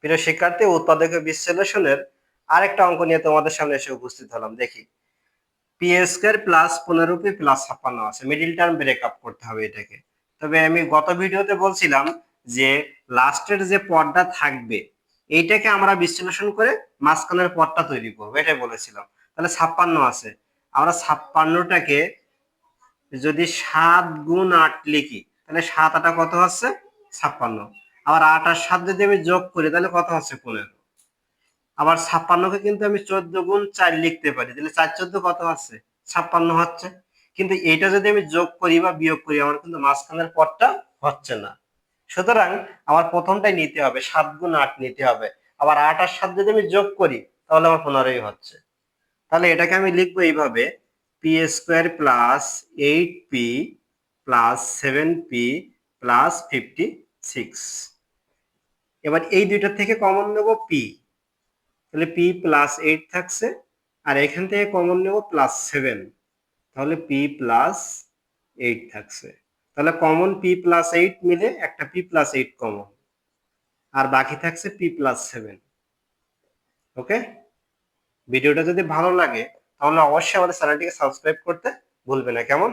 প্রিয় শিক্ষার্থী উৎপাদক বিশ্লেষণের আরেকটা অঙ্ক নিয়ে তোমাদের সামনে এসে উপস্থিত হলাম। দেখি। পি স্কোয়ার প্লাস পনেরো পি প্লাস ছাপ্পান্ন আছে। মিডিল টার্ম ব্রেক আপ করতে হবে এটাকে। তবে আমি গত ভিডিওতে বলছিলাম যে লাস্টের যে পদটা থাকবে, এইটাকে আমরা বিশ্লেষণ করে মাঝখানের পদটা তৈরি করব। এটাই বলেছিলাম। তাহলে ছাপ্পান্ন আছে। আমরা ছাপ্পান্নটাকে যদি সাত গুণ আট লিখি, তাহলে সাত আটা কত হচ্ছে ছাপ্পান্ন। আবার আট আর সাত যদি আমি যোগ করি, তাহলে কত হচ্ছে পনেরো? আবার ছাপ্পান্নকে কিন্তু আমি চোদ্দ গুণ চার লিখতে পারি, তাহলে চার চোদ্দ কত হচ্ছে ছাপ্পান্ন হচ্ছে। কিন্তু এটা যদি আমি যোগ করি বা বিয়োগ করি, আমার কিন্তু মাঝখানের পদটা হচ্ছে না। সুতরাং আমার প্রথমটাই নিতে হবে, সাত গুণ আট নিতে হবে। আবার আট আর সাত যদি আমি যোগ করি, তাহলে আমার পনেরোই হচ্ছে। তাহলে এটাকে আমি লিখব এইভাবে P square plus eight P plus seven P plus fifty six এবার এই দুইটা থেকে কমন নেব পি তাহলে পি প্লাস এইট থাকছে, আর এখান থেকে কমন নেব প্লাস সেভেন তাহলে পি প্লাস এইট থাকছে। তাহলে কমন পি প্লাস এইট মিলে একটা পি প্লাস এইট কমন আর বাকি থাকছে পি প্লাস সেভেন ওকে ভিডিওটা যদি ভালো লাগে, তাহলে অবশ্যই আমাদের চ্যানেলটিকে সাবস্ক্রাইব করতে ভুলবে না। কেমন?